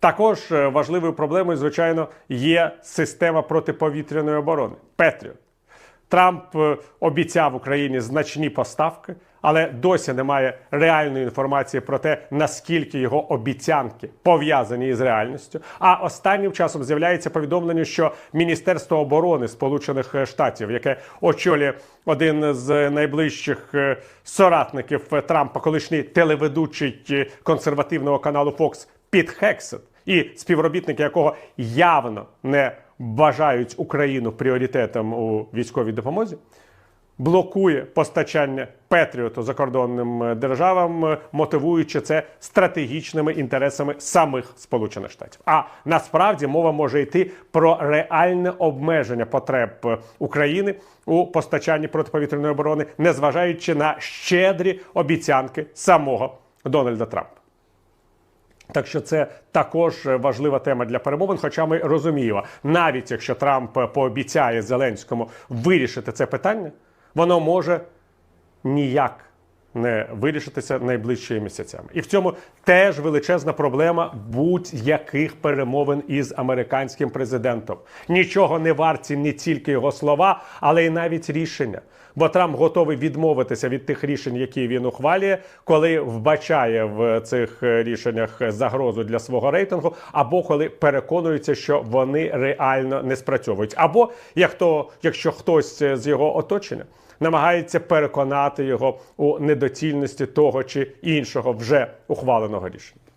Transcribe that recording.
Також е, важливою проблемою, звичайно, є система протиповітряної оборони Петріот. Трамп е, обіцяв Україні значні поставки, але досі немає реальної інформації про те, наскільки його обіцянки пов'язані із реальністю. А останнім часом з'являється повідомлення, що Міністерство оборони Сполучених Штатів, яке очолює один з найближчих е, соратників Трампа, колишній телеведучий е, консервативного каналу Fox Піт Хексет, і співробітники якого явно не вважають Україну пріоритетом у військовій допомозі, блокує постачання Петріоту закордонним е, державам, е, мотивуючи це стратегічними інтересами самих Сполучених Штатів. А насправді мова може йти про реальне обмеження потреб е, України у постачанні протиповітряної оборони, незважаючи на щедрі обіцянки самого Дональда Трампа. Так що це також важлива тема для перемовин. Хоча ми розуміємо, навіть якщо Трамп пообіцяє Зеленському вирішити це питання, воно може ніяк не вирішитися найближчими місяцями. І в цьому теж величезна проблема будь-яких перемовин із американським президентом. Нічого не варті не тільки його слова, але й навіть рішення. Бо Трамп готовий відмовитися від тих рішень, які він ухвалює, коли вбачає в цих рішеннях загрозу для свого рейтингу, або коли переконується, що вони реально не спрацьовують, або як то, якщо хтось з його оточення намагається переконати його у недоцільності того чи іншого вже ухваленого рішення.